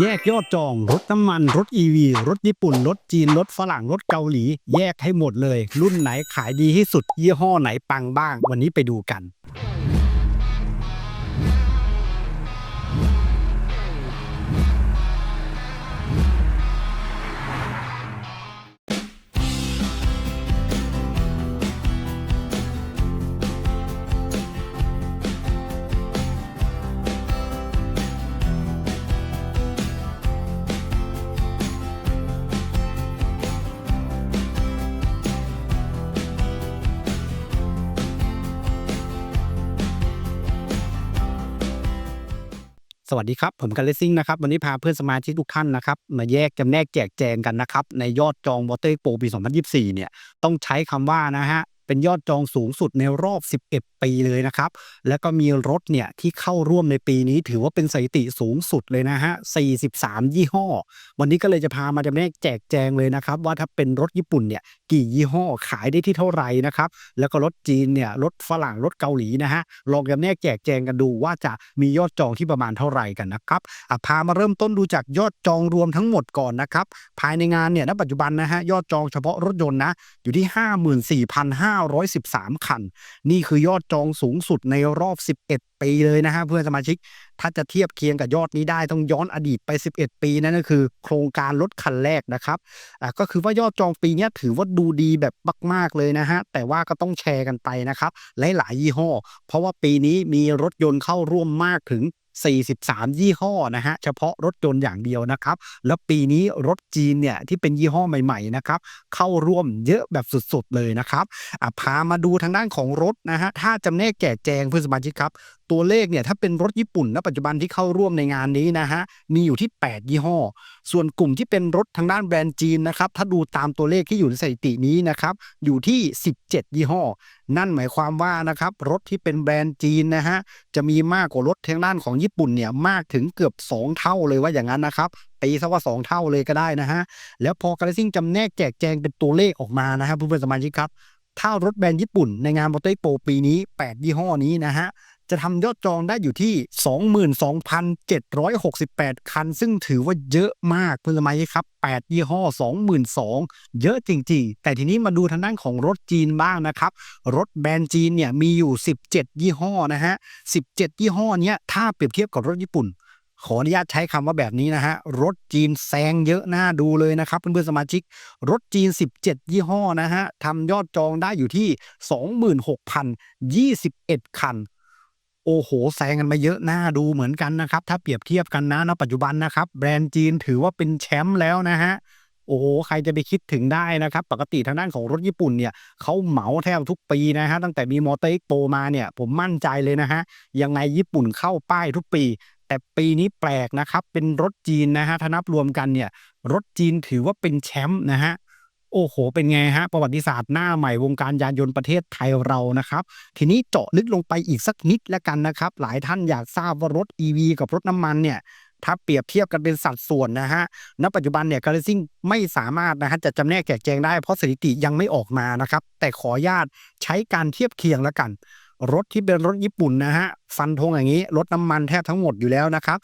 แยกยอดจอง รถน้ำมัน รถ EV รถญี่ปุ่น รถจีน รถฝรั่ง รถเกาหลี แยกให้หมดเลย รุ่นไหนขายดีที่สุด ยี่ห้อไหนปังบ้าง วันนี้ไปดูกัน สวัสดีครับ ผมกันเลสซิ่งนะครับ วันนี้พาเพื่อนสมาชิกทุกท่านนะครับ มาแยกจำแนกแจกแจงกันนะครับ ในยอดจองวอเตอร์โปรปี 2024 เนี่ย ต้องใช้คำว่านะฮะ เป็นยอดจองสูงสุดในรอบ 11 ปีเลยนะครับ แล้วก็มีรถเนี่ยที่เข้าร่วมในปีนี้ถือว่าเป็นสถิติสูงสุดเลยนะฮะ 43 ยี่ห้อ วันนี้ก็เลยจะพามาจำแนกแจกแจงเลยนะครับ ว่าถ้าเป็นรถญี่ปุ่นเนี่ยกี่ยี่ห้อขายได้ที่เท่าไหร่นะครับ แล้วก็รถจีนเนี่ยรถฝรั่งรถเกาหลีนะฮะลองจำแนกแจกแจงกันดูว่าจะมียอดจองที่ประมาณเท่าไหร่กันนะครับอะพามาเริ่มต้นดูจากยอดจองรวมทั้งหมดก่อนนะครับภายในงานเนี่ยณปัจจุบันนะฮะยอดจองเฉพาะรถยนต์นะอยู่ที่54,513 คัน นี่คือยอดจองสูงสุดในรอบ 11 ปีเลยนะฮะเพื่อนสมาชิก ถ้าจะเทียบเคียงกับยอดนี้ได้ต้องย้อนอดีตไป 11 ปีนั่นก็คือ โครงการรถคันแรกนะครับอะก็คือว่ายอดจองปีนี้ถือว่าดูดีแบบมากๆเลยนะฮะแต่ว่าก็ต้องแชร์กันไปนะครับหลายๆยี่ห้อ เพราะว่าปีนี้มีรถยนต์เข้าร่วมมากถึง 43 ยี่ห้อนะฮะ เฉพาะรถยนต์อย่างเดียวนะครับ แล้วปีนี้รถจีนเนี่ยที่เป็นยี่ห้อใหม่ๆนะครับ เข้าร่วมเยอะแบบสุดๆเลยนะครับอะพามาดูทางด้านของรถนะฮะ ถ้าจำแนกแก่แจงเพื่อนสมาชิกครับ ตัวเลขเนี่ยถ้าเป็นรถญี่ปุ่นณปัจจุบันที่เข้าร่วมในงานนี้นะฮะมีอยู่ที่ 8 ยี่ห้อ ส่วนกลุ่มที่เป็นรถทางด้านแบรนด์จีนนะครับถ้าดูตามตัวเลขที่อยู่ในสถิตินี้นะครับอยู่ที่ 17 ยี่ห้อ นั่นหมายความว่านะครับรถที่เป็นแบรนด์จีนนะฮะจะมีมากกว่ารถทางด้านของญี่ปุ่นเนี่ยมากถึงเกือบ 2 เท่าเลยว่าอย่างนั้นนะครับตีซะว่า 2 เท่าเลยก็ได้นะฮะแล้วพอกระซิ่งจำแนกแจกแจงเป็นตัวเลขออกมานะครับเพื่อนสมาชิกครับถ้ารถแบรนด์ญี่ปุ่นในงานมอเตอร์โปรปีนี้ 8 ยี่ห้อนี้นะฮะ จะทำยอดจองได้อยู่ที่ 22,768 คัน ซึ่งถือว่าเยอะมากเพื่อนสมาชิกครับ 8 ยี่ห้อ 22,000 เยอะจริงๆ แต่ทีนี้มาดูทางด้านของรถจีนบ้างนะครับ รถแบรนด์จีนเนี่ยมีอยู่ 17 ยี่ห้อนะฮะ 17 ยี่ห้อเนี้ยถ้าเปรียบเทียบกับรถญี่ปุ่นขออนุญาตใช้คำว่าแบบนี้นะฮะ รถจีนแซงเยอะน่าดูเลยนะครับเพื่อนๆสมาชิก รถจีน 17 ยี่ห้อนะฮะทำยอดจองได้อยู่ที่ 26,021 คัน โอ้โหแซงกันมาเยอะหน่าดูเหมือนกันนะครับ ถ้าเปรียบเทียบกันนะณปัจจุบันนะครับ แบรนด์จีนถือว่าเป็นแชมป์แล้วนะฮะโอ้โหใครจะไปคิดถึงได้นะครับ ปกติทางด้านของรถญี่ปุ่นเนี่ยเขาเหมาแทบทุกปีนะฮะตั้งแต่มีมอเตอร์เอ็กโปมาเนี่ย ผมมั่นใจเลยนะฮะยังไงญี่ปุ่นเข้าป้ายทุกปี แต่ปีนี้แปลกนะครับ เป็นรถจีนนะฮะถ้านับรวมกันเนี่ย รถจีนถือว่าเป็นแชมป์นะฮะ โอ้โห เป็นไงฮะ ประวัติศาสตร์หน้าใหม่วงการยานยนต์ประเทศไทยเรานะครับ ทีนี้เจาะลึกลงไปอีกสักนิดแล้วกันนะครับ หลายท่านอยากทราบว่ารถ EV กับรถน้ำมันเนี่ยถ้าเปรียบเทียบกันเป็นสัดส่วนนะฮะ ณ ปัจจุบันเนี่ยการซิ่งไม่สามารถนะฮะจะจำแนกแจกแจงได้เพราะสถิติยังไม่ออกมานะครับ แต่ขออนุญาตใช้การเทียบเคียงแล้วกัน รถที่เป็นรถญี่ปุ่นนะฮะ ฟันธงอย่างนี้รถน้ำมันแทบทั้งหมดอยู่แล้วนะครับ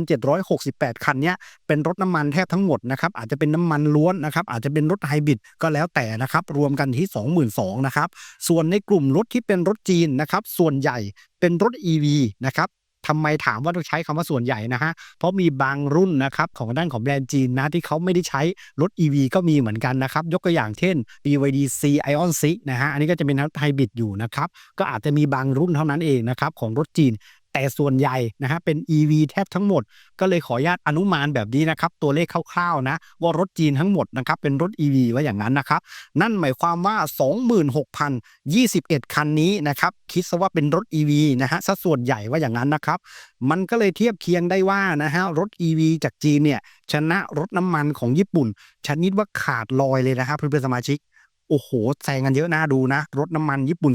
22,768 คันเนี้ยเป็นรถน้ำมันแทบทั้งหมดนะครับอาจจะเป็นน้ำมันล้วนนะครับอาจจะเป็นรถไฮบริดก็แล้วแต่นะครับ รวมกันที่ 22,000นะครับ ส่วนในกลุ่มรถที่เป็นรถจีนนะครับ ส่วนใหญ่เป็นรถ EV นะครับ ทำไมถามว่าต้องใช้คำว่าส่วนใหญ่นะฮะ เพราะมีบางรุ่นนะครับของด้านของแบรนด์จีนนะที่เขาไม่ได้ใช้รถ EV ก็มีเหมือนกันนะครับ ยกตัวอย่างเช่น BYD C Ion 6นะฮะ อันนี้ก็จะเป็นไฮบริดอยู่นะครับ ก็อาจจะมีบางรุ่นเท่านั้นเองนะครับของรถจีน แต่ส่วนใหญ่นะฮะเป็น EV แทบทั้งหมด ก็เลยขออนุญาตอนุมานแบบนี้นะครับตัวเลขคร่าวๆนะว่ารถจีนทั้งหมดนะครับเป็นรถ EV ว่าอย่างนั้นนะครับนั่นหมายความว่า 26,021 คันนี้นะครับคิดซะว่าเป็นรถ EV นะฮะซะส่วนใหญ่ว่าอย่างนั้นนะครับมันก็เลยเทียบเคียงได้ว่านะฮะรถ EV จากจีนเนี่ยชนะรถน้ำมันของญี่ปุ่น ชนิดว่าขาดลอยเลยนะครับเพื่อนๆสมาชิก โอ้โหแซงกันเยอะน่าดูนะ รถน้ำมันญี่ปุ่น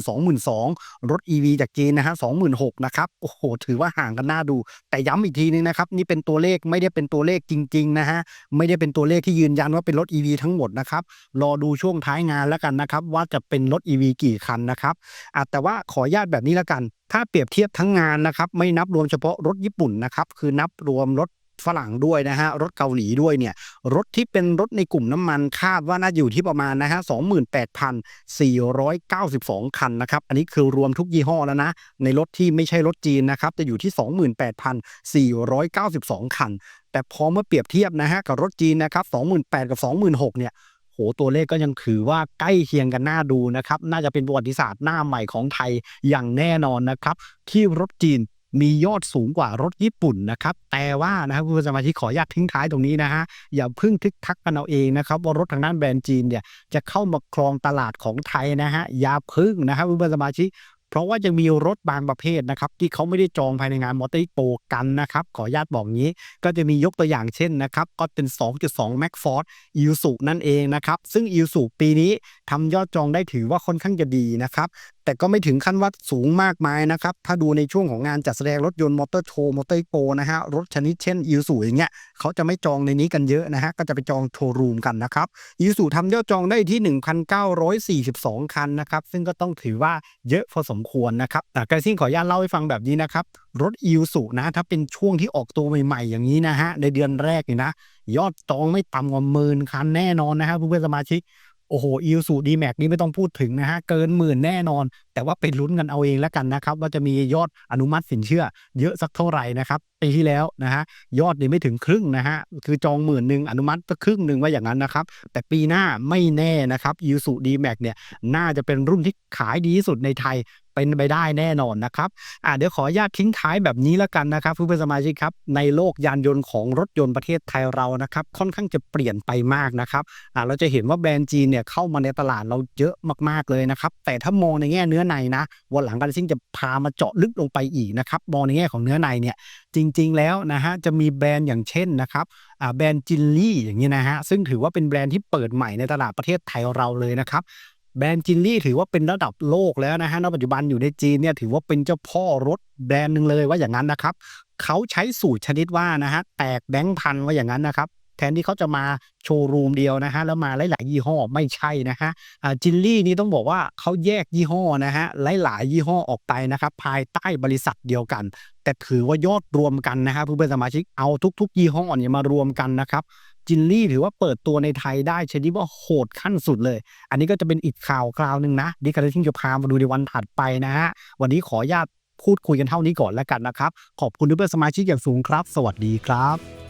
22,000รถ EV จากจีนนะฮะ26,000นะครับโอ้โหถือว่าห่างกันน่าดู แต่ย้ำอีกทีนึงนะครับนี่เป็นตัวเลขไม่ได้เป็นตัวเลขจริงๆนะฮะไม่ได้เป็นตัวเลขที่ยืนยันว่าเป็นรถ EV ทั้งหมดนะครับรอดูช่วงท้ายงานแล้วกันนะครับว่าจะเป็นรถ EV กี่คันนะครับอแต่ว่าขอญาตแบบนี้แล้วกัน ถ้าเปรียบเทียบทั้งงานนะครับไม่นับรวมเฉพาะรถญี่ปุ่นนะครับคือนับรวมรถ ฝรั่งด้วยนะฮะรถเกาหลีด้วยเนี่ยรถที่เป็นรถในกลุ่มน้ำมันคาดว่าน่าอยู่ที่ประมาณนะฮะ28,492 คันนะครับอันนี้คือรวมทุกยี่ห้อแล้วนะ ในรถที่ไม่ใช่รถจีนนะครับจะอยู่ที่ 28,492 คัน แต่พอเมื่อเปรียบเทียบนะฮะกับรถจีนนะครับ28,000กับ 26,000เนี่ยโหตัวเลขก็ยังถือว่าใกล้เคียงกันน่าดูนะครับ น่าจะเป็นประวัติศาสตร์หน้าใหม่ของไทยอย่างแน่นอนนะครับ ที่รถจีน มียอดสูงกว่ารถญี่ปุ่นนะครับ แต่ว่านะครับคุณสมาชิกขออนุญาตทิ้งท้ายตรงนี้นะฮะอย่าเพึ่งทึกทักกันเอาเองนะครับว่ารถทางด้านแบรนด์จีนเนี่ยจะเข้ามาครองตลาดของไทยนะฮะอย่าพึ่งนะครับคุณสมาชิกเพราะว่ายังมีรถบางประเภทนะครับที่เขาไม่ได้จองภายในงานมอเตอร์โปกันนะครับขออนุญาตบอกงี้ ก็จะมียกตัวอย่างเช่นนะครับก็เป็น 2.2 Max Force i l s u นั่นเองนะครับซึ่ง i l s u ปีนี้ทำยอดจองได้ถือว่าค่อนข้างจะดีนะครับ แต่ก็ไม่ถึงขั้นว่าสูงมากมายนะครับ ถ้าดูในช่วงของงานจัดแสดงรถยนต์มอเตอร์โชว์มอเตอร์โปนะฮะ รถชนิดเช่น i l s u อย่างเงี้ยเขาจะไม่จองในนี้กันเยอะนะฮะ ก็จะไปจองโชว์รูมกันนะครับ i l s u ทำยอดจองได้ที่ 1,942 คันนะครับ ซึ่งก็ต้องถือว่าเยอะพอสมควรนะครับแต่การซิ่งขออนุญาตเล่าให้ฟังแบบนี้นะครับรถ i l s u นะถ้าเป็นช่วงที่ออกตัวใหม่ ๆ อย่างนี้นะฮะในเดือนแรกนี่นะยอดจองไม่ต่ำกว่าหมื่นคันแน่นอนนะครับเพื่อนสมาชิก โอ้โหอิลสูดีแม็กนี่ไม่ต้องพูดถึงนะฮะ เกินหมื่นแน่นอน แต่ว่าไปลุ้นกันเอาเองแล้วกันนะครับ ว่าจะมียอดอนุมัติสินเชื่อ เยอะสักเท่าไหร่นะครับปีที่แล้วนะฮะยอดนี่ไม่ถึงครึ่งนะฮะคือจองหมื่นหนึ่งอนุมัติก็ครึ่งหนึ่งว่าอย่างนั้นนะครับแต่ปีหน้าไม่แน่นะครับอิลสูดีแม็กเนี่ยน่าจะเป็นรุ่นที่ขายดีที่สุดในไทย เป็นไปได้แน่นอนนะครับอ่าเดี๋ยวขออนุญาตทิ้งท้ายแบบนี้แล้วกันนะครับเพื่อนสมาชิกครับในโลกยานยนต์ของรถยนต์ประเทศไทยเรานะครับค่อนข้างจะเปลี่ยนไปมากนะครับอ่าเราจะเห็นว่าแบรนด์จีนเนี่ยเข้ามาในตลาดเราเยอะมากๆเลยนะครับแต่ถ้ามองในแง่เนื้อในนะวันหลังกันซิ่งจะพามาเจาะลึกลงไปอีกนะครับมองในแง่ของเนื้อในเนี่ยจริง ๆ แล้วนะฮะจะมีแบรนด์อย่างเช่นนะครับอ่าแบรนด์จินลี่อย่างนี้นะฮะซึ่งถือว่าเป็นแบรนด์ที่เปิดใหม่ในตลาดประเทศไทยเราเลยนะครับ แบรนด์จินลี่ถือว่าเป็นระดับโลกแล้วนะฮะณปัจจุบันอยู่ในจีนเนี่ยถือว่าเป็นเจ้าพ่อรถแบรนด์หนึ่งเลยว่าอย่างนั้นนะครับเขาใช้สูตรชนิดว่านะฮะแตกแบงค์พันว่าอย่างนั้นนะครับแทนที่เขาจะมาโชว์รูมเดียวนะฮะแล้วมาหลาย ๆ ยี่ห้อไม่ใช่นะฮะจินลี่นี่ต้องบอกว่าเขาแยกยี่ห้อนะฮะหลาย ๆ ยี่ห้อออกไปนะครับภายใต้บริษัทเดียวกัน แต่ถือว่ายอดรวมกันนะฮะเพื่อนๆสมาชิกเอาทุก ๆ ยี่ห้อเนี่ยมารวมกันนะครับ จินลี่ถือว่าเปิดตัวในไทยได้ชนิดว่าโหดขั้นสุดเลย อันนี้ก็จะเป็นอีกข่าวคราวหนึ่งนะดิคาร์ทิงจะพามาดูในวันถัดไปนะฮะ วันนี้ขออนุญาตพูดคุยกันเท่านี้ก่อนแล้วกันนะครับ ขอบคุณทุกเพื่อนสมาชิกอย่างสูงครับ สวัสดีครับ